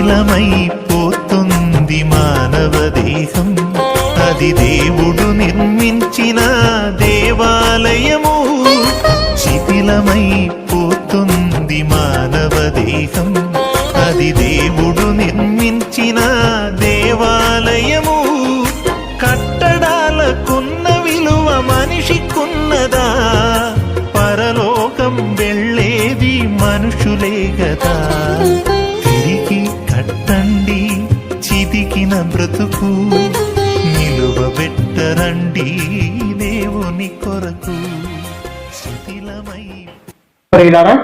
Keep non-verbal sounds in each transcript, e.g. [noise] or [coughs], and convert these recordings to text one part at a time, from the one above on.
శిథిలమైపోతుంది మానవ దేహం అది దేవుడు నిర్మించిన దేవాలయము. శిథిలమైపోతుంది మానవ దేహం అది దేవుడు నిర్మించిన దేవాలయము. కట్టడాలకున్న విలువ మనిషికున్నదా? పరలోకం వెళ్ళేది మనుషులే కదా బ్రతుకు నిలువబెట్టరండి దేవుని కొరకు ప్రియులారా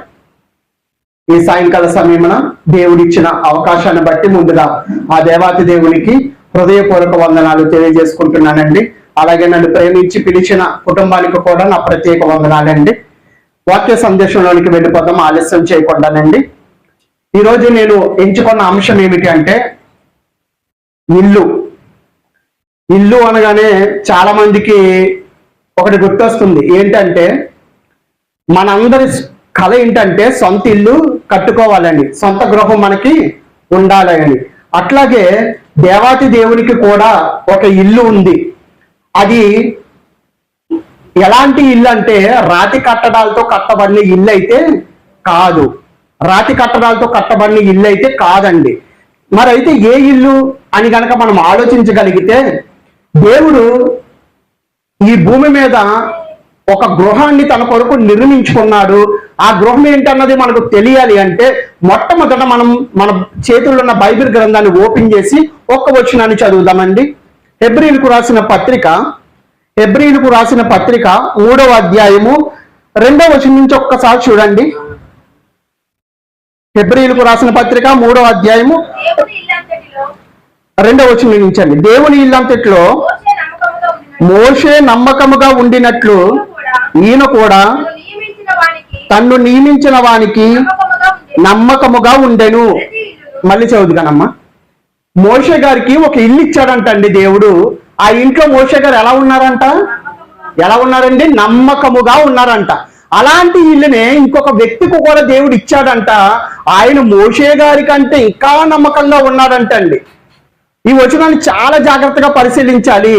ఈ సాయంకాల సమయమున దేవుడిచ్చిన అవకాశాన్ని బట్టి ముందుగా ఆ దేవాతి దేవునికి హృదయపూర్వక వందనాలు తెలియజేసుకుంటున్నానండి. అలాగే నన్ను ప్రేమించి పిలిచిన కుటుంబానికి కూడా నా ప్రత్యేక వందనాలండి. వాక్య సందేశంలోనికి వెళ్ళిపోదాం ఆలస్యం చేయకుండానండి. ఈరోజు నేను ఎంచుకున్న అంశం ఏమిటి అంటే ఇల్లు. ఇల్లు అనగానే చాలా మందికి ఒకటి గుర్తొస్తుంది. ఏంటంటే మనందరి కళ ఏంటంటే సొంత ఇల్లు కట్టుకోవాలని సొంత గృహం మనకి ఉండాలని. అట్లాగే దేవాతి దేవునికి కూడా ఒక ఇల్లు ఉంది. అది ఎలాంటి ఇల్లు అంటే రాతి కట్టడాలతో కట్టబడిన ఇల్లు అయితే కాదు. రాతి కట్టడాలతో కట్టబడిన ఇల్లు అయితే కాదండి. మరి అయితే ఏ ఇల్లు? అని గనక మనం ఆలోచించగలిగితే దేవుడు ఈ భూమి మీద ఒక గృహాన్ని తన కొరకు నిర్మించుకున్నాడు. ఆ గృహం ఏంటన్నది మనకు తెలియాలి అంటే మొట్టమొదట మనం మన చేతుల్లో ఉన్న బైబిల్ గ్రంథాన్ని ఓపెన్ చేసి ఒక్క వచనాన్ని చదువుదామండి. హెబ్రిల్కు రాసిన పత్రిక హెబ్రిల్కు రాసిన పత్రిక మూడవ అధ్యాయము రెండవ వచనం నుంచి ఒక్కసారి చూడండి. హెబ్రిల్కు రాసిన పత్రిక మూడవ అధ్యాయము రెండవ వచనం నుంచి అండి దేవుని ఇల్లంతట్లో మోషే నమ్మకముగా ఉండినట్లు. మోషే నమ్మకముగా ఉండినట్లు ఈయన కూడా తన్ను నియమించిన వానికి నమ్మకముగా ఉండెను. మళ్ళీ చదువుగానమ్మా మోషే గారికి ఒక ఇల్లు ఇచ్చాడంట అండి దేవుడు. ఆ ఇంట్లో మోషే గారు ఎలా ఉన్నారంట? ఎలా ఉన్నారండి? నమ్మకముగా ఉన్నారంట. అలాంటి ఇల్లునే ఇంకొక వ్యక్తికి కూడా దేవుడు ఇచ్చాడంట. ఆయన మోషే గారి కంటే ఇంకా నమ్మకంగా ఉన్నాడంట అండి ఈ వచనాన్ని చాలా జాగ్రత్తగా పరిశీలించాలి.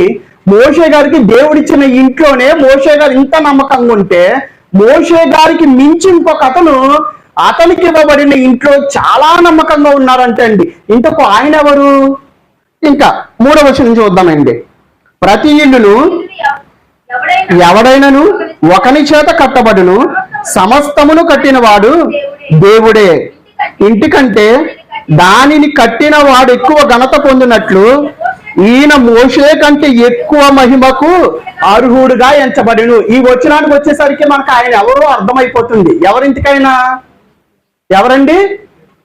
మోషే గారికి దేవుడిచ్చిన ఇంట్లోనే మోషే గారు ఇంత నమ్మకంగా ఉంటే మోషే గారికి మించి ఇంకొక అతను అతనికి ఇవ్వబడిన ఇంట్లో చాలా నమ్మకంగా ఉన్నారంటే అండి. ఇంతకు ఆయన ఎవరు? ఇంకా మూడవ వచనం చూద్దామండి. ప్రతి ఇల్లును ఎవడైనను ఒకని చేత కట్టబడును సమస్తమును కట్టినవాడు దేవుడే. ఇంటికంటే దానిని కట్టిన వాడు ఎక్కువ ఘనత పొందినట్లు ఈయన మోషే కంటే ఎక్కువ మహిమకు అర్హుడుగా ఎంచబడిను. ఈ వచ్చినానికి వచ్చేసరికి మనకు ఆయన ఎవరో అర్థమైపోతుంది. ఎవరింటికైనా? ఎవరండి?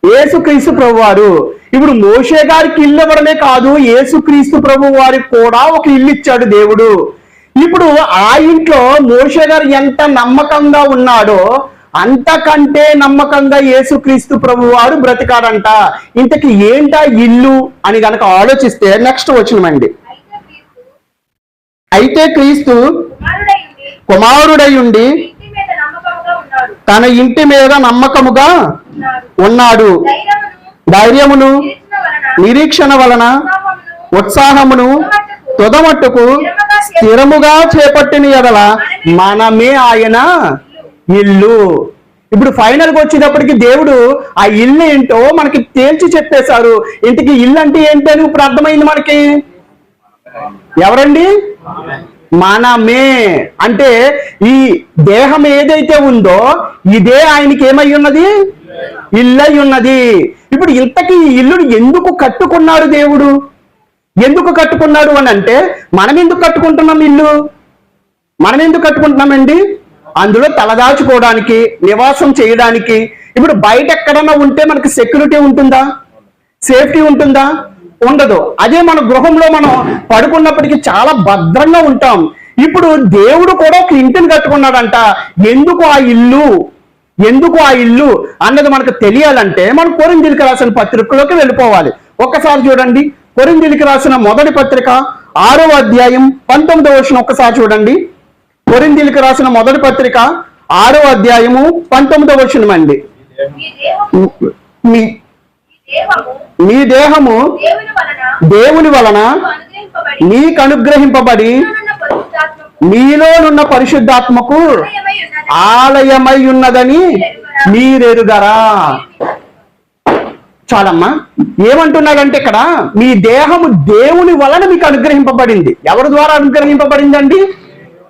ఏసుక్రీస్తు ప్రభు వారు ఇప్పుడు మోషే గారికి ఇల్లు ఇవ్వడమే కాదు ఏసుక్రీస్తు ప్రభు వారికి కూడా ఒక ఇల్లు ఇచ్చాడు దేవుడు. ఇప్పుడు ఆ ఇంట్లో మోషే గారు ఎంత నమ్మకంగా ఉన్నాడో అంతకంటే నమ్మకంగా యేసుక్రీస్తు ప్రభు వారు బ్రతికాడంట. ఇంతకి ఏంటా ఇల్లు అని గనక ఆలోచిస్తే నెక్స్ట్ వచ్చినమండి అయితే క్రీస్తు కుమారుడై ఉండి తన ఇంటి మీద నమ్మకముగా ఉన్నాడు. ధైర్యమును నిరీక్షణ వలన ఉత్సాహమును ఉత్సాహమును తుదమట్టుకు స్థిరముగా చేపట్టిన ఎడల మనమే ఆయన ఇల్లు. ఇప్పుడు ఫైనల్గా వచ్చేటప్పటికి దేవుడు ఆ ఇల్లు ఏంటో మనకి తేల్చి చెప్పేశారు. ఇంటికి ఇల్లు అంటే ఏంటని ఇప్పుడు అర్థమైంది మనకి? ఎవరండి? మనమే. అంటే ఈ దేహం ఏదైతే ఉందో ఇదే ఆయనకి ఏమై ఉన్నది? ఇల్లై ఉన్నది. ఇప్పుడు ఇంతకీ ఈ ఇల్లుని ఎందుకు కట్టుకున్నాడు దేవుడు? ఎందుకు కట్టుకున్నాడు అని అంటే మనం ఎందుకు కట్టుకుంటున్నాం ఇల్లు? మనం ఎందుకు కట్టుకుంటున్నామండి? అందులో తలదాచుకోవడానికి నివాసం చేయడానికి. ఇప్పుడు బయట ఎక్కడన్నా ఉంటే మనకి సెక్యూరిటీ ఉంటుందా? సేఫ్టీ ఉంటుందా? ఉండదు. అదే మన గృహంలో మనం పడుకున్నప్పటికీ చాలా భద్రంగా ఉంటాం. ఇప్పుడు దేవుడు కూడా ఒక ఇంటిని కట్టుకున్నాడంట. ఎందుకు ఆ ఇల్లు? ఎందుకు ఆ ఇల్లు? అన్నది మనకు తెలియాలంటే మనం కొరిందీలికి రాసిన పత్రికలోకి వెళ్ళిపోవాలి. ఒక్కసారి చూడండి. కొరిందీలికి రాసిన మొదటి పత్రిక ఆరవ అధ్యాయం పంతొమ్మిదో వచ్చిన ఒక్కసారి చూడండి. కొరిందీలికి రాసిన మొదటి పత్రిక ఆరవ అధ్యాయము పంతొమ్మిదవ వచనం అండి. మీ దేహము దేవుని వలన నీకు అనుగ్రహింపబడి నీలోనున్న పరిశుద్ధాత్మకు. ఆలయమై ఉన్నదని మీరెరుగరా? చాలమ్మా. ఏమంటున్నాడంటే ఇక్కడ మీ దేహము దేవుని వలన మీకు అనుగ్రహింపబడింది. ఎవరి ద్వారా అనుగ్రహింపబడిందండి?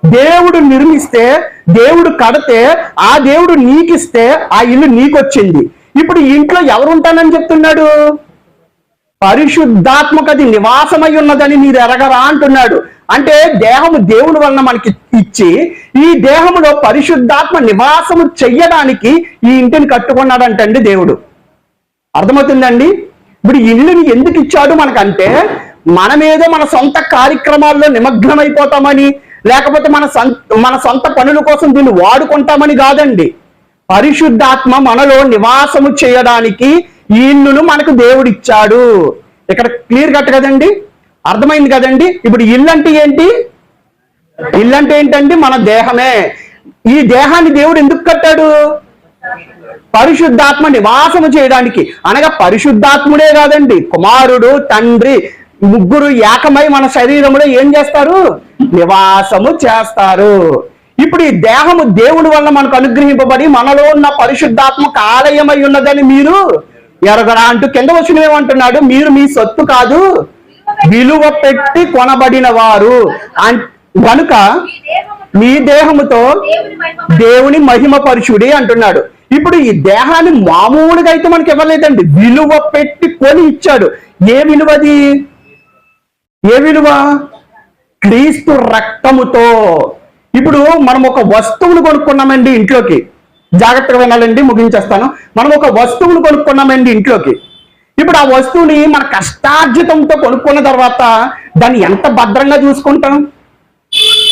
దేవుడు నిర్మిస్తే దేవుడు కడితే ఆ దేవుడు నీకిస్తే ఆ ఇల్లు నీకొచ్చింది. ఇప్పుడు ఇంట్లో ఎవరు ఉంటానని చెప్తున్నాడు? పరిశుద్ధాత్మకది నివాసమై ఉన్నదని మీరు ఎరగరా అంటున్నాడు. అంటే దేహము దేవుని వలన మనకి ఇచ్చి ఈ దేహములో పరిశుద్ధాత్మ నివాసము చెయ్యడానికి ఈ ఇంటిని కట్టుకున్నాడంటండి దేవుడు. అర్థమవుతుందండి? ఇప్పుడు ఇల్లుని ఎందుకు ఇచ్చాడు మనకంటే మనమేదో మన సొంత కార్యక్రమాల్లో నిమగ్నమైపోతామని లేకపోతే మన మన సొంత పనుల కోసం దీన్ని వాడుకుంటామని కాదండి. పరిశుద్ధాత్మ మనలో నివాసము చేయడానికి ఈ ఇల్లును మనకు దేవుడిచ్చాడు. ఇక్కడ క్లియర్ కట్ కదండి? అర్థమైంది కదండి? ఇప్పుడు ఇల్లు అంటే ఏంటి? ఇల్లు అంటే ఏంటండి? మన దేహమే. ఈ దేహాన్ని దేవుడు ఎందుకు కట్టాడు? పరిశుద్ధాత్మ నివాసము చేయడానికి. అనగా పరిశుద్ధాత్ముడే కాదండి. కుమారుడు తండ్రి ముగ్గురు ఏకమై మన శరీరంలో ఏం చేస్తారు? నివాసము చేస్తారు. ఇప్పుడు ఈ దేహము దేవుని వల్ల మనకు అనుగ్రహింపబడి మనలో ఉన్న పరిశుద్ధాత్మక ఆలయమై ఉన్నదని మీరు ఎరగరా అంటూ కింద వచ్చిన ఏమంటున్నాడు? మీరు మీ సొత్తు కాదు విలువ పెట్టి కొనబడిన వారు. కనుక మీ దేహముతో దేవుని మహిమపరుచుడి అంటున్నాడు. ఇప్పుడు ఈ దేహాన్ని మామూలుగా అయితే మనకి ఇవ్వలేదండి. విలువ పెట్టి కొని ఇచ్చాడు. ఏ విలువది? ఏ విలువ? క్రీస్తు రక్తముతో. ఇప్పుడు మనం ఒక వస్తువును కొనుక్కున్నామండి ఇంట్లోకి. జాగ్రత్తగా వినాలండి ముగించేస్తాను. మనం ఒక వస్తువును కొనుక్కున్నామండి ఇంట్లోకి. ఇప్పుడు ఆ వస్తువుని మన కష్టార్జితంతో కొనుక్కున్న తర్వాత దాన్ని ఎంత భద్రంగా చూసుకుంటాం?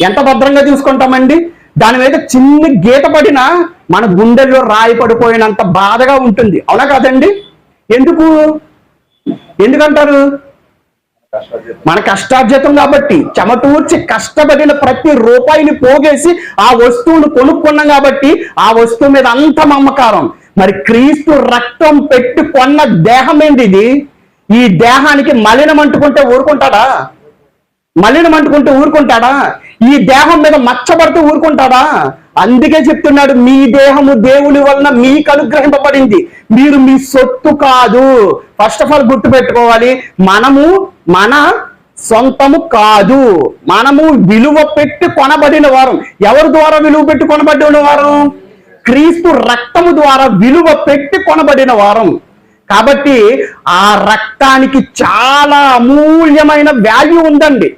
ఎంత భద్రంగా చూసుకుంటామండి? దాని మీద చిన్న గీత పడినా మన గుండెల్లో రాయి పడిపోయినంత బాధగా ఉంటుంది. అవునా కాదండి? ఎందుకు? ఎందుకంటారు? మన కష్టార్జితం కాబట్టి చెమటూర్చి కష్టపడిన ప్రతి రూపాయిని పోగేసి ఆ వస్తువును కొనుక్కున్నాం కాబట్టి ఆ వస్తువు మీద అంత మమ్మకారం మరి క్రీస్తు రక్తం పెట్టి కొన్న దేహం ఏంది ఇది? ఈ దేహానికి మలినం అంటుకుంటే ఊరుకుంటాడా? మలినం అంటుకుంటే ఊరుకుంటాడా? ఈ దేహం మీద మచ్చబడుతూ ఊరుకుంటాడా? అందుకే చెప్తున్నాడు మీ దేహము దేవుని వలన మీకు అనుగ్రహింపబడింది. మీరు మీ సొత్తు కాదు. ఫస్ట్ ఆఫ్ ఆల్ గుర్తు పెట్టుకోవాలి మనము మన సొంతము కాదు. మనము విలువ పెట్టి కొనబడిన వారం. ఎవరి ద్వారా విలువ పెట్టి కొనబడిన వారం? క్రీస్తు రక్తము ద్వారా విలువ పెట్టి కొనబడిన వారం. కాబట్టి ఆ రక్తానికి చాలా అమూల్యమైన వాల్యూ ఉందండి.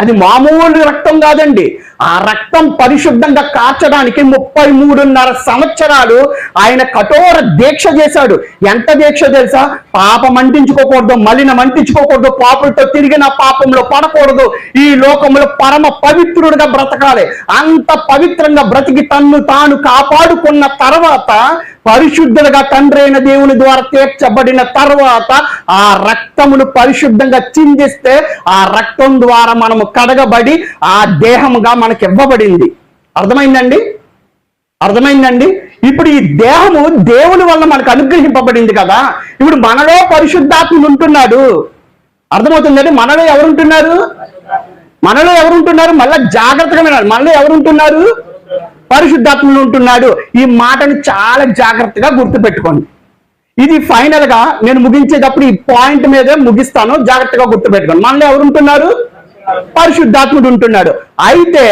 అది మామూలు రక్తం కాదండి. ఆ రక్తం పరిశుద్ధంగా కార్చడానికి ముప్పై మూడున్నర సంవత్సరాలు ఆయన కఠోర దీక్ష చేశాడు. ఎంత దీక్ష తెలుసా? పాపం అంటించుకోకూడదు మలినం అంటించుకోకూడదు పాపులతో తిరిగిన పాపంలో పడకూడదు. ఈ లోకంలో పరమ పవిత్రుడిగా బ్రతకాలి. అంత పవిత్రంగా బ్రతికి తన్ను తాను కాపాడుకున్న తర్వాత పరిశుద్ధులుగా తండ్రి అయిన దేవుని ద్వారా తీర్చబడిన తర్వాత ఆ రక్తమును పరిశుద్ధంగా చిందిస్తే ఆ రక్తం ద్వారా మనము కడగబడి ఆ దేహముగా మనకి ఇవ్వబడింది. అర్థమైందండి? అర్థమైందండి? ఇప్పుడు ఈ దేహము దేవుని వల్ల మనకు అనుగ్రహింపబడింది కదా. ఇప్పుడు మనలో పరిశుద్ధాత్ముడు ఉంటున్నాడు. అర్థమవుతుందండి? మనలో ఎవరుంటున్నారు? మనలో ఎవరుంటున్నారు? మళ్ళీ జాగ్రత్తగా వినాలి. మనలో ఎవరుంటున్నారు? పరిశుద్ధాత్మలు ఉంటున్నాడు. ఈ మాటను చాలా జాగ్రత్తగా గుర్తుపెట్టుకోండి. ఇది ఫైనల్గా నేను ముగించేటప్పుడు ఈ పాయింట్ మీదే ముగిస్తాను. జాగ్రత్తగా గుర్తుపెట్టుకోండి. మనలో ఎవరు ఉంటున్నారు? పరిశుద్ధాత్ముడు ఉంటున్నాడు. అయితే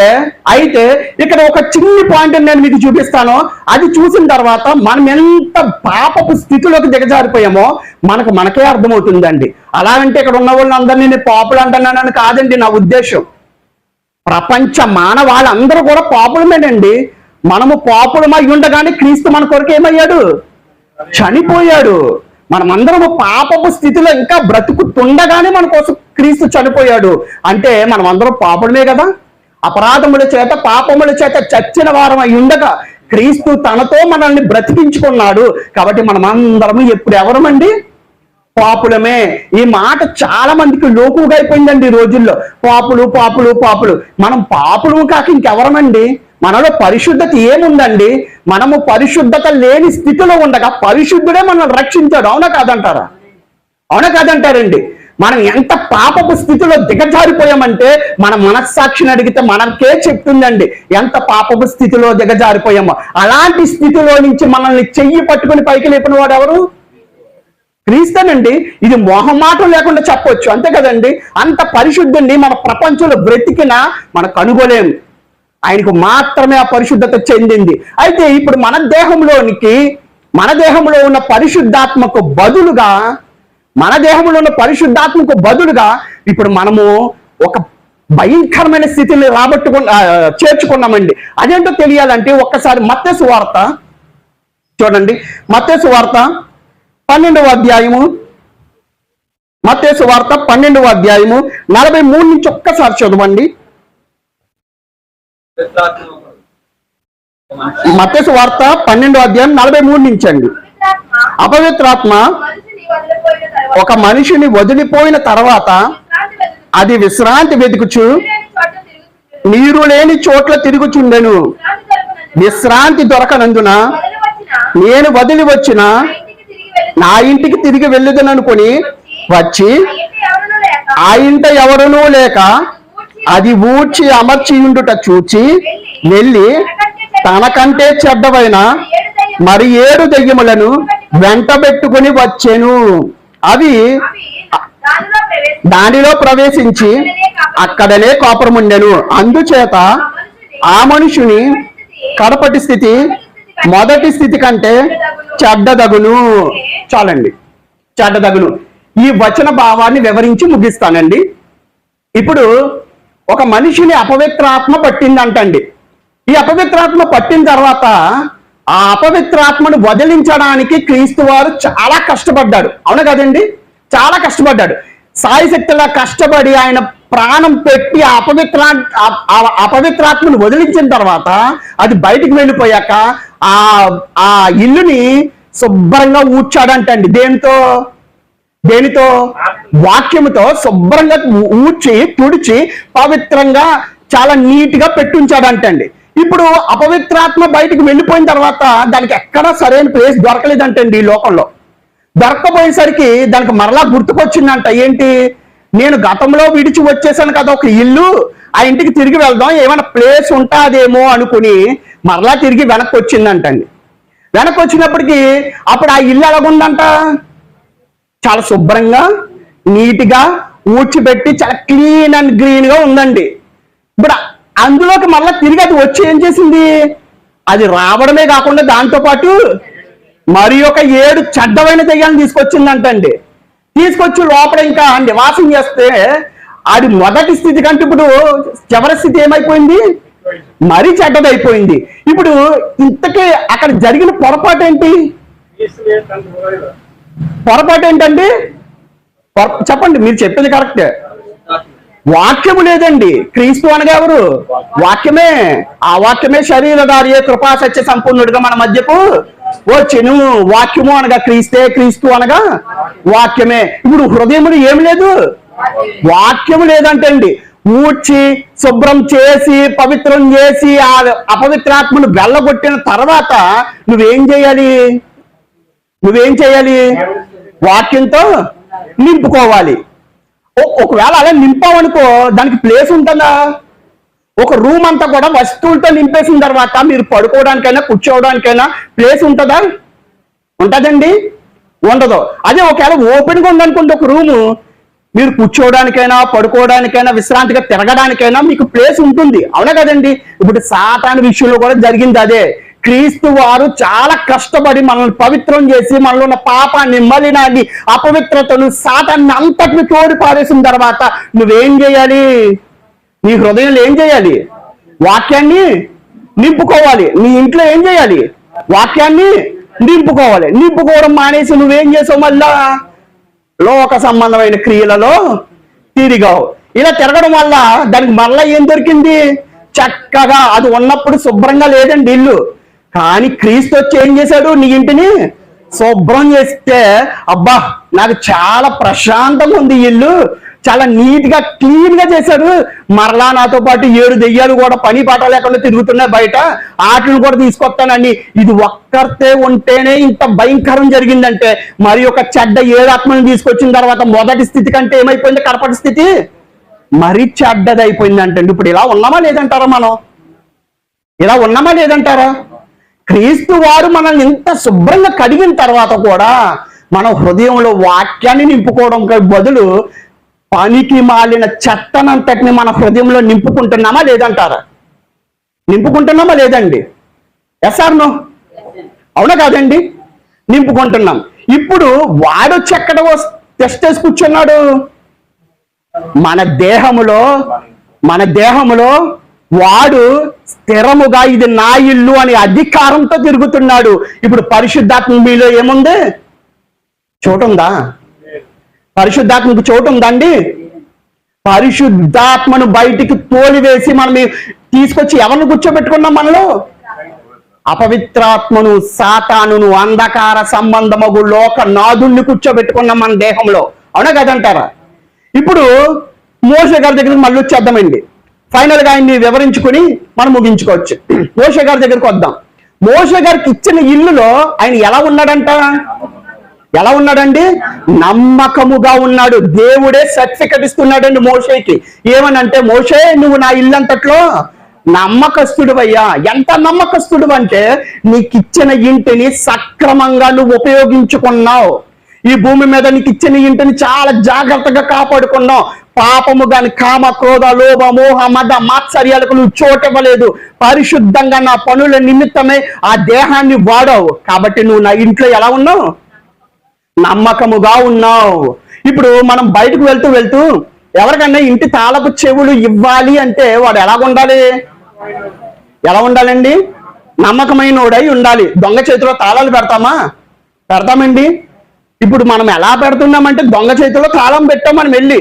అయితే ఇక్కడ ఒక చిన్ని పాయింట్ నేను మీకు చూపిస్తాను. అది చూసిన తర్వాత మనం ఎంత పాపపు స్థితిలోకి దిగజారిపోయామో మనకు మనకే అర్థమవుతుందండి. అలా అంటే ఇక్కడ ఉన్న వాళ్ళందరినీ నేను పాపులు అంటున్నానని కాదండి నా ఉద్దేశం. ప్రపంచ మానవాళ్ళందరూ కూడా పాపులమేనండి. మనము పాపులమై ఉండగానే క్రీస్తు మన కొరకు ఏమయ్యాడు? చనిపోయాడు. మనమందరము పాపపు స్థితిలో ఇంకా బ్రతుకుతుండగానే మన కోసం క్రీస్తు చనిపోయాడు. అంటే మనం అందరం పాపులమే కదా? అపరాధముల చేత పాపముల చేత చచ్చిన వారం అయి ఉండగా క్రీస్తు తనతో మనల్ని బ్రతికించుకున్నాడు. కాబట్టి మనమందరము ఎప్పుడు ఎవరమండి? పాపులమే. ఈ మాట చాలా మందికి లోకుగా అయిపోయిందండి ఈ రోజుల్లో. పాపులు పాపులు పాపులు. మనం పాపులు కాక ఇంకెవరమండి? మనలో పరిశుద్ధత ఏముందండి? మనము పరిశుద్ధత లేని స్థితిలో ఉండగా పరిశుద్ధుడే మనల్ని రక్షించాడు. అవునా కాదంటారా? అవునా కాదంటారండి. మనం ఎంత పాపపు స్థితిలో దిగజారిపోయామంటే మన మనస్సాక్షిని అడిగితే మనకే చెప్తుందండి. ఎంత పాపపు స్థితిలో దిగజారిపోయామో. అలాంటి స్థితిలో నుంచి మనల్ని చెయ్యి పట్టుకుని పైకి లేపిన వాడు ఎవరు? క్రీస్తనండి ఇది మొహమాటం లేకుండా చెప్పొచ్చు. అంతే కదండి? అంత పరిశుద్ధండి మన ప్రపంచంలో బ్రతికినా మనం కనుగొలేము. ఆయనకు మాత్రమే ఆ పరిశుద్ధత చెందింది. అయితే ఇప్పుడు మన దేహంలోనికి మన దేహంలో ఉన్న పరిశుద్ధాత్మకు బదులుగా మన దేహంలో ఉన్న పరిశుద్ధాత్మకు బదులుగా ఇప్పుడు మనము ఒక భయంకరమైన స్థితిని రాబట్టుకున్న చేర్చుకున్నామండి. అదేంటో తెలియాలంటే ఒక్కసారి మత్తసు వార్త చూడండి. మత్తేసు వార్త పన్నెండవ అధ్యాయము. మత్తేసు వార్త పన్నెండవ అధ్యాయము. నలభై మూడు నుంచి ఒక్కసారి చదవండి. మత్తేసు వార్త పన్నెండవ అధ్యాయం నలభై మూడు నుంచి అండి. అపవిత్రాత్మ ఒక మనిషిని వదిలిపోయిన తర్వాత అది విశ్రాంతి వెతుకుచు నీరు లేని చోట్ల తిరుగుచుండెను. విశ్రాంతి దొరకనందున నేను వదిలి వచ్చిన ఆ ఇంటికి తిరిగి వెళ్ళి నా ఇంటికి తిరిగి వెళ్ళుదననుకొని వచ్చి ఆ ఇంట ఎవరునూ లేక అది ఊడ్చి అమర్చియుండుట చూచి వెళ్ళి తనకంటే చెడ్డవైన మరి ఏడు దెయ్యములను వెంటబెట్టుకుని వచ్చాను. అవి అవి దానిలో ప్రవేశించి దానిలో ప్రవేశించి అక్కడనే కాపురముండెను. అందుచేత ఆ మనుషుని కడపటి స్థితి మొదటి స్థితి కంటే చెడ్డదగును చాలండి. చెడ్డదగును ఈ వచన భావాన్ని వివరించి ముగిస్తానండి. ఇప్పుడు ఒక మనిషిని అపవిత్రాత్మ పట్టిందంటండి. ఈ అపవిత్రాత్మ పట్టిన తర్వాత ఆ అపవిత్రాత్మను వదిలించడానికి క్రీస్తు వారు చాలా కష్టపడ్డాడు. అవును కదండి? చాలా కష్టపడ్డాడు. సాయశక్తిలా కష్టపడి ఆయన ప్రాణం పెట్టి అపవిత్ర అపవిత్రా అపవిత్రాత్మను వదిలించిన తర్వాత అది బయటికి వెళ్ళిపోయాక ఆ ఆ ఇల్లుని శుభ్రంగా ఊడ్చాడంటండి. దేనితో? దేనితో? వాక్యముతో శుభ్రంగా ఊడ్చి తుడిచి పవిత్రంగా చాలా నీట్గా పెట్టుంచాడంటండి. ఇప్పుడు అపవిత్రాత్మ బయటకు వెళ్ళిపోయిన తర్వాత దానికి ఎక్కడా సరైన ప్లేస్ దొరకలేదంటండి ఈ లోకంలో. దొరకపోయేసరికి దానికి మరలా గుర్తుకొచ్చిందంట. ఏంటి? నేను గతంలో విడిచి వచ్చేసాను కదా ఒక ఇల్లు ఆ ఇంటికి తిరిగి వెళ్దాం ఏమైనా ప్లేస్ ఉంటుందేమో అనుకుని మరలా తిరిగి వెనక్కి వచ్చిందంటండి వెనక్కి వచ్చినప్పటికీ అప్పుడు ఆ ఇల్లు ఎలాగుందంట? చాలా శుభ్రంగా నీట్గా ఊడ్చిపెట్టి చాలా క్లీన్ అండ్ గ్రీన్గా ఉందండి. ఇప్పుడు అందులోకి మళ్ళీ తిరిగి అది వచ్చి ఏం చేసింది? అది రావడమే కాకుండా దాంతో పాటు మరి ఒక ఏడు చెడ్డమైన దెయ్యాలను తీసుకొచ్చిందంటండి. తీసుకొచ్చి లోపల ఇంకా నివాసం చేస్తే అది మొదటి స్థితి కంటే ఇప్పుడు చివరి స్థితి ఏమైపోయింది? మరీ చెడ్డదైపోయింది. ఇప్పుడు ఇంతకే అక్కడ జరిగిన పొరపాటు ఏంటి? పొరపాటు ఏంటండి? పొర- చెప్పండి మీరు చెప్పేది కరెక్టే. వాక్యము లేదండి. క్రీస్తు అనగా ఎవరు? వాక్యమే. ఆ వాక్యమే శరీరధారి కృపా సత్య సంపూర్ణుడిగా మన మధ్యకు వచ్చెను. వాక్యము అనగా క్రీస్తే క్రీస్తు అనగా వాక్యమే. ఇప్పుడు హృదయములు ఏమి లేదు? వాక్యము లేదంటండి. ఊడ్చి శుభ్రం చేసి పవిత్రం చేసి ఆ అపవిత్రాత్మను వెళ్ళగొట్టిన తర్వాత నువ్వేం చేయాలి? నువ్వేం చేయాలి? వాక్యంతో నింపుకోవాలి. ఒకవేళ అలా నింపావనుకో దానికి ప్లేస్ ఉంటుందా? ఒక రూమ్ అంతా కూడా వస్తువులతో నింపేసిన తర్వాత మీరు పడుకోవడానికైనా కూర్చోవడానికైనా ప్లేస్ ఉంటుందా? ఉంటదండి? ఉండదు. అదే ఒకవేళ ఓపెన్గా ఉందనుకుంటే ఉందనుకోండి ఒక రూము మీరు కూర్చోవడానికైనా పడుకోవడానికైనా విశ్రాంతిగా తిరగడానికైనా మీకు ప్లేస్ ఉంటుంది. అవునా కదండి? ఇప్పుడు సాతాను విషయంలో కూడా జరిగింది అదే. క్రీస్తు వారు చాలా కష్టపడి మనల్ని పవిత్రం చేసి మనలో ఉన్న పాపాన్ని మలినాన్ని అపవిత్రతను సాతాన్ని అంతటిని తోడి పారేసిన తర్వాత నువ్వేం చేయాలి? నీ హృదయంలో ఏం చేయాలి? వాక్యాన్ని నింపుకోవాలి. నీ ఇంట్లో ఏం చేయాలి? వాక్యాన్ని నింపుకోవాలి. నింపుకోవడం మానేసి నువ్వేం చేసావు మళ్ళా? లోక సంబంధమైన క్రియలలో తిరిగావు. ఇలా తిరగడం వల్ల దానికి మళ్ళా ఏం దొరికింది? చక్కగా అది ఉన్నప్పుడు శుభ్రంగా లేదండి ఇల్లు. కానీ క్రీస్తు వచ్చి ఏం చేశాడు? నీ ఇంటిని శుభ్రం చేస్తే అబ్బా నాకు చాలా ప్రశాంతంగా ఉంది ఇల్లు. చాలా నీట్గా క్లీన్గా చేశారు మరలా నాతో పాటు ఏడు దెయ్యాలు కూడా పని పాట లేకుండా తిరుగుతున్నాయి బయట. ఆటలు కూడా తీసుకొస్తానని ఇది ఒక్కరితే ఉంటేనే ఇంత భయంకరం జరిగిందంటే మరి ఒక చెడ్డ ఏడాత్మను తీసుకొచ్చిన తర్వాత మొదటి స్థితి కంటే ఏమైపోయింది? కడపటి స్థితి? మరీ చెడ్డది అయిపోయిందంటే ఇప్పుడు ఇలా ఉన్నామా లేదంటారా మనం? ఇలా ఉన్నామా లేదంటారా? క్రీస్తు వారు మనల్ని ఇంత శుభ్రంగా కడిగిన తర్వాత కూడా మన హృదయంలో వాక్యాన్ని నింపుకోవడం బదులు పనికి మాలిన చెత్తనంతటిని మన హృదయంలో నింపుకుంటున్నామా లేదంటారా? నింపుకుంటున్నామా లేదండి? ఎస్ నో అవునా కాదండి? నింపుకుంటున్నాం. ఇప్పుడు వాడొచ్చి చెక్కడ టెస్ట్ వేసి కూర్చున్నాడు. మన దేహములో మన దేహములో వాడు స్థిరముగా ఇది నా ఇల్లు అని అధికారంతో తిరుగుతున్నాడు. ఇప్పుడు పరిశుద్ధాత్మ మీలో ఏముంది? చోటుందా? పరిశుద్ధాత్మకు చోటు ఉందండి. పరిశుద్ధాత్మను బయటికి తోలివేసి మనం తీసుకొచ్చి ఎవరిని కూర్చోబెట్టుకున్నాం మనలో? అపవిత్రాత్మను సాతానును అంధకార సంబంధమగు లోక నాదుణ్ణి కూర్చోబెట్టుకున్నాం మన దేహంలో. అవునా కదంటారా? ఇప్పుడు మోస గారి దగ్గరికి మళ్ళీ వచ్చేద్దామండి. ఫైనల్గా ఆయన్ని వివరించుకుని మనం ముగించుకోవచ్చు. మోస గారి దగ్గరికి వద్దాం. మోస గారికి ఇచ్చిన ఇల్లులో ఆయన ఎలా ఉన్నాడంట? ఎలా ఉన్నాడండి? నమ్మకముగా ఉన్నాడు. దేవుడే సర్టిఫికెట్ ఇస్తున్నాడండి మోషేకి. ఏమనంటే మోషే నువ్వు నా ఇల్లంతట్లో నమ్మకస్తుడు అయ్యా ఎంత నమ్మకస్తుడు అంటే నీకు ఇచ్చిన ఇంటిని సక్రమంగా నువ్వు ఉపయోగించుకున్నావు. ఈ భూమి మీద నీకు ఇచ్చిన ఇంటిని చాలా జాగ్రత్తగా కాపాడుకున్నావు. పాపము గాని కామ క్రోధ లోభ మోహ మద మాత్సర్యాలకు నువ్వు చోటివ్వలేదు. పరిశుద్ధంగా నా పనుల నిమిత్తమే ఆ దేహాన్ని వాడావు. కాబట్టి నువ్వు నా ఇంట్లో ఎలా ఉన్నావు? నమ్మకముగా ఉన్నావు. ఇప్పుడు మనం బయటకు వెళ్తూ వెళ్తూ ఎవరికన్నా ఇంటి తాళపు చెవులు ఇవ్వాలి అంటే వాడు ఎలా ఉండాలి? ఎలా ఉండాలండి? నమ్మకమైనోడై ఉండాలి. దొంగ చేతిలో తాళాలు పెడతామా? పెడతామండి. ఇప్పుడు మనం ఎలా పెడుతున్నామంటే దొంగ చేతిలో తాళం పెట్టాం మనం వెళ్ళి.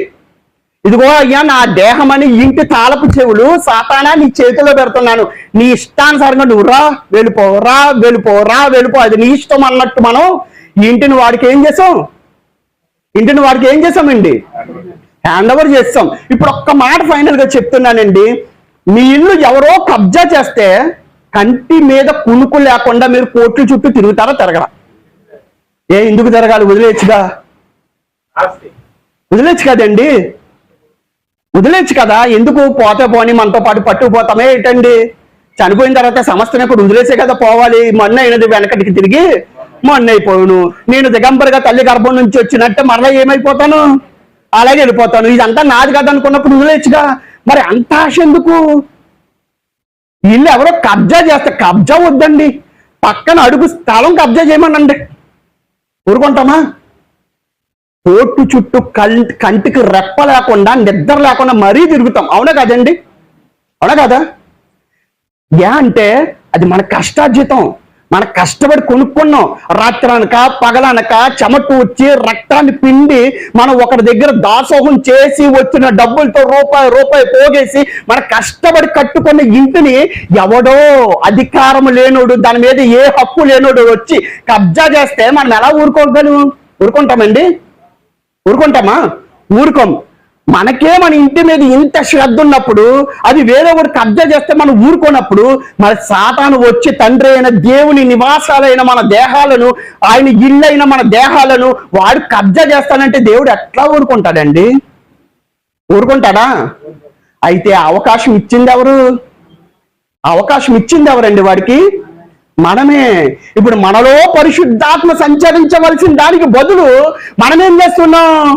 ఇదిగో అయ్యా నా దేహం అని ఇంటి తాళపు చెవులు సాతానా నీ చేతిలో పెడుతున్నాను. నీ ఇష్టానుసారంగా నువ్వు రా వెళ్ళిపో రా వెళ్ళిపో రా వెళ్ళిపో. అది నీ ఇష్టం అన్నట్టు మనం ఈ ఇంటిని వాడికి ఏం చేసాం ఇంటిని వాడికి ఏం చేసామండి హ్యాండ్ ఓవర్ చేస్తాం. ఇప్పుడు ఒక్క మాట ఫైనల్గా చెప్తున్నానండి. మీ ఇల్లు ఎవరో కబ్జా చేస్తే కంటి మీద కునుకు లేకుండా మీరు కోర్టు చుట్టూ తిరుగుతారా తిరగరా? ఏ ఎందుకు తిరగాలి? వదిలేచ్చుగా వదిలేచ్చు కదండి? వదిలేచ్చు కదా? ఎందుకు? పోతే పోని మనతో పాటు పట్టుకుపోతామే ఏంటండి? చనిపోయిన తర్వాత సమస్యను ఇప్పుడు వదిలేసే కదా పోవాలి. మొన్న అయినది వెనకటికి తిరిగి మొన్న నేను దిగంబరిగా తల్లి గర్భం నుంచి వచ్చినట్టే మరలా ఏమైపోతాను? అలాగే వెళ్ళిపోతాను. ఇదంతా నాది కదా అనుకున్నప్పుడు వదిలేచ్చుగా మరి అంత ఆశ ఎందుకు? ఇల్లు ఎవరో కబ్జా చేస్తే కబ్జా వద్దండి. పక్కన అడుగు స్థలం కబ్జా చేయమనండి. ఊరుకుంటామా? కోర్టు చుట్టూ కంటి కంటికి రెప్ప లేకుండా నిద్ర లేకుండా మరీ తిరుగుతాం. అవునా కదండి? అవునా కదా? ఏ అంటే అది మన కష్టార్జితం. మన కష్టపడి కొనుక్కున్నాం. రాత్రనక పగలనక చెమట వచ్చి రక్తాన్ని పిండి మనం ఒకరి దగ్గర దాసోహం చేసి వచ్చిన డబ్బులతో రూపాయి రూపాయి పోగేసి మన కష్టపడి కట్టుకున్న ఇంటిని ఎవడో అధికారం లేనోడు దాని మీద ఏ హక్కు లేనోడు వచ్చి కబ్జా చేస్తే మనం ఎలా ఊరుకోగలము ఊరుకుంటామండి? ఊరుకుంటామా? ఊరుకోము మనకే మన ఇంటి మీద ఇంత శ్రద్ధ ఉన్నప్పుడు అది వేరే ఒకటి కబ్జా చేస్తే మనం ఊరుకోనప్పుడు మన సాతాను వచ్చి తండ్రి అయిన దేవుని నివాసాలైన మన దేహాలను ఆయన ఇల్లైన మన దేహాలను వాడు కబ్జా చేస్తానంటే దేవుడు ఎట్లా ఊరుకుంటాడండి? ఊరుకుంటాడా? అయితే అవకాశం ఇచ్చింది ఎవరు? అవకాశం ఇచ్చింది ఎవరండి వాడికి? మనమే. ఇప్పుడు మనలో పరిశుద్ధాత్మ సంచరించవలసిన దానికి బదులు మనమేం చేస్తున్నాం?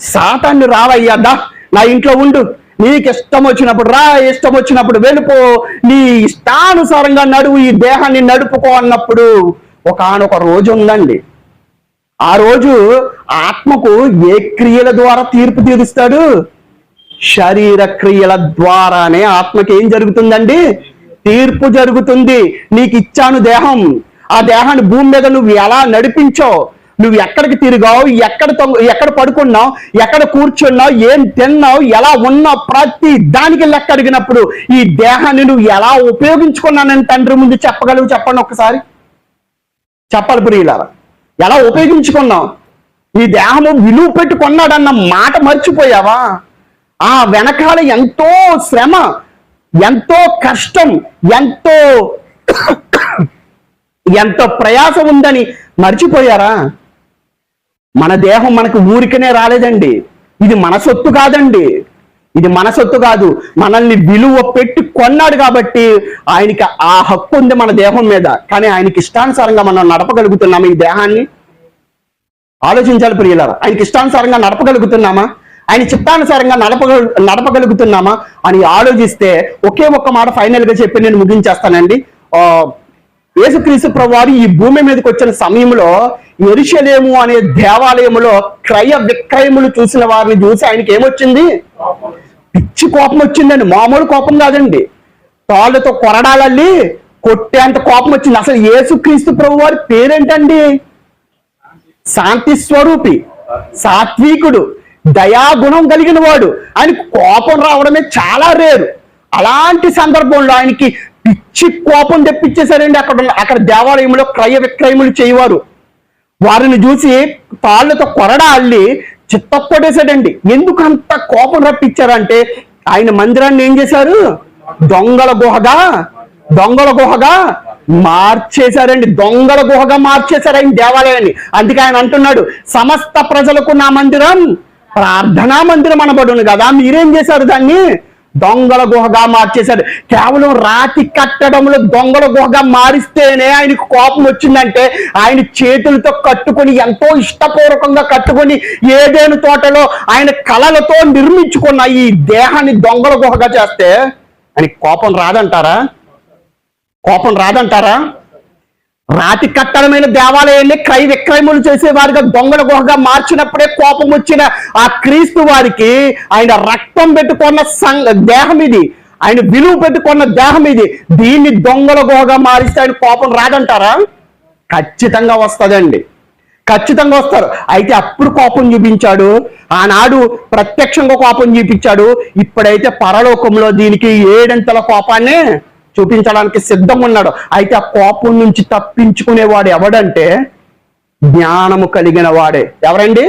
సాతాన్ని రావయ్యా దా నా ఇంట్లో ఉండు. నీకు ఇష్టం వచ్చినప్పుడు రా ఇష్టం వచ్చినప్పుడు వెళ్ళిపో. నీ ఇష్టానుసారంగా నడువు ఈ దేహాన్ని నడుపుకో అన్నప్పుడు ఒకనొక రోజు ఉందండి. ఆ రోజు ఆత్మకు ఏ క్రియల ద్వారా తీర్పు తీరుస్తాడు? శరీర క్రియల ద్వారానే ఆత్మకి ఏం జరుగుతుందండి? తీర్పు జరుగుతుంది. నీకు ఇచ్చాను దేహం. ఆ దేహాన్ని భూమి మీద నువ్వు ఎలా నడిపించావు నువ్వు ఎక్కడికి తిరిగావు? ఎక్కడ తొంగ- ఎక్కడ పడుకున్నావు? ఎక్కడ కూర్చున్నావు? ఏం తిన్నావు? ఎలా ఉన్నావు? ప్రతి దానికి లెక్క అడిగినప్పుడు ఈ దేహాన్ని నువ్వు ఎలా ఉపయోగించుకున్నానని తండ్రి ముందు చెప్పగలవు చెప్పండి ఒకసారి చెప్పాలి ప్రియులారా. ఎలా ఉపయోగించుకున్నావు? ఈ దేహము విలువ పెట్టి కొన్నాడన్న మాట మర్చిపోయావా? ఆ వెనకాల ఎంతో శ్రమ ఎంతో కష్టం ఎంతో [coughs] ఎంతో ప్రయాసం ఉందని మర్చిపోయారా? మన దేహం మనకు ఊరికనే రాలేదండి. ఇది మన సొత్తు కాదండి. ఇది మన సొత్తు కాదు. మనల్ని విలువ పెట్టి కొన్నాడు కాబట్టి ఆయనకి ఆ హక్కు ఉంది మన దేహం మీద. కానీ ఆయనకి ఇష్టానుసారంగా మనం నడపగలుగుతున్నాము ఈ దేహాన్ని? ఆలోచించాలి ప్రియులారా. ఆయనకి ఇష్టానుసారంగా నడపగలుగుతున్నామా? ఆయన చిత్తానుసారంగా నడపగల నడపగలుగుతున్నామా? అని ఆలోచిస్తే ఒకే ఒక్క మాట ఫైనల్గా చెప్పి నేను ముగించేస్తానండి. యేసుక్రీస్తు ప్రభువారు ఈ భూమి మీదకి వచ్చిన సమయంలో ఎరుషలేము అనే దేవాలయములో క్రయ విక్రయములు చూసిన వారిని చూసి ఆయనకి ఏమొచ్చింది? పిచ్చి కోపం వచ్చిందండి. మామూలు కోపం కాదండి. తాళ్ళతో కొరడాలల్లి కొట్టేంత కోపం వచ్చింది. అసలు యేసుక్రీస్తు ప్రభు వారి పేరేంటండి? శాంతి స్వరూపి సాత్వికుడు దయాగుణం కలిగిన వాడు ఆయన కోపం రావడమే చాలా రేరు. అలాంటి సందర్భంలో ఆయనకి పిచ్చి కోపం తెప్పించేశారండి అక్కడ ఉన్న- అక్కడ దేవాలయంలో క్రయ విక్రయములు చేయవారు. వారిని చూసి తాళ్ళతో కొరడ అల్లి చిత్తపడేశాడండి ఎందుకు అంత కోపం రప్పించారంటే ఆయన మందిరాన్ని ఏం చేశారు? దొంగల గుహగా దొంగల గుహగా మార్చేశారండి. దొంగల గుహగా మార్చేశారు ఆయన దేవాలయాన్ని. అందుకే ఆయన అంటున్నాడు సమస్త ప్రజలకు నా మందిరం ప్రార్థనా మందిరం అనబడును కదా మీరేం చేశారు దాన్ని? దొంగల గుహగా మార్చేశాడు. కేవలం రాతి కట్టడంలో దొంగల గుహగా మారిస్తేనే ఆయనకు కోపం వచ్చిందంటే ఆయన చేతులతో కట్టుకొని ఎంతో ఇష్టపూర్వకంగా కట్టుకొని ఏదేను తోటలో ఆయన కళలతో నిర్మించుకున్న ఈ దేహాన్ని దొంగల గుహగా చేస్తే ఆయనకి కోపం రాదంటారా? కోపం రాదంటారా? రాతి కట్టడమైన దేవాలయాన్ని క్రయ విక్రయములు చేసేవారిగా దొంగల గుహగా మార్చినప్పుడే కోపం వచ్చిన ఆ క్రీస్తు వారికి ఆయన రక్తం పెట్టుకున్న సంఘ దేహం ఇది. ఆయన విలువ పెట్టుకున్న దేహం ఇది. దీన్ని దొంగల గుహగా మారిస్తే ఆయన కోపం రాదంటారా? ఖచ్చితంగా వస్తుందండి. ఖచ్చితంగా వస్తారు. అయితే అప్పుడు కోపం చూపించాడు. ఆనాడు ప్రత్యక్షంగా కోపం చూపించాడు. ఇప్పుడైతే పరలోకంలో దీనికి ఏడంతల కోపాన్ని చూపించడానికి సిద్ధంగా ఉన్నాడు అయితే ఆ కోపం నుంచి తప్పించుకునేవాడు ఎవడంటే జ్ఞానము కలిగిన వాడే. ఎవరండి?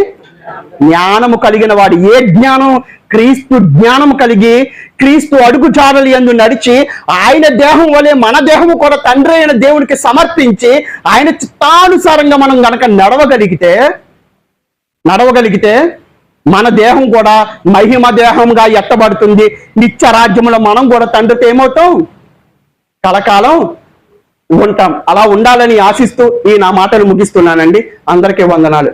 జ్ఞానము కలిగిన వాడు. ఏ జ్ఞానం? క్రీస్తు జ్ఞానం కలిగి క్రీస్తు అడుగు జాడలు ఎందు నడిచి ఆయన దేహం వలె మన దేహము కూడా తండ్రి అయిన దేవుడికి సమర్పించి ఆయన చిత్తానుసారంగా మనం గనక నడవగలిగితే నడవగలిగితే మన దేహం కూడా మహిమ దేహంగా ఎత్తబడుతుంది. నిత్య రాజ్యంలో మనం కూడా తండ్రితో ఏమవుతాం? కలకాలం ఉంటాం. అలా ఉండాలని ఆశిస్తూ ఈ నా మాటలు ముగిస్తున్నానండి. అందరికీ వందనాలు.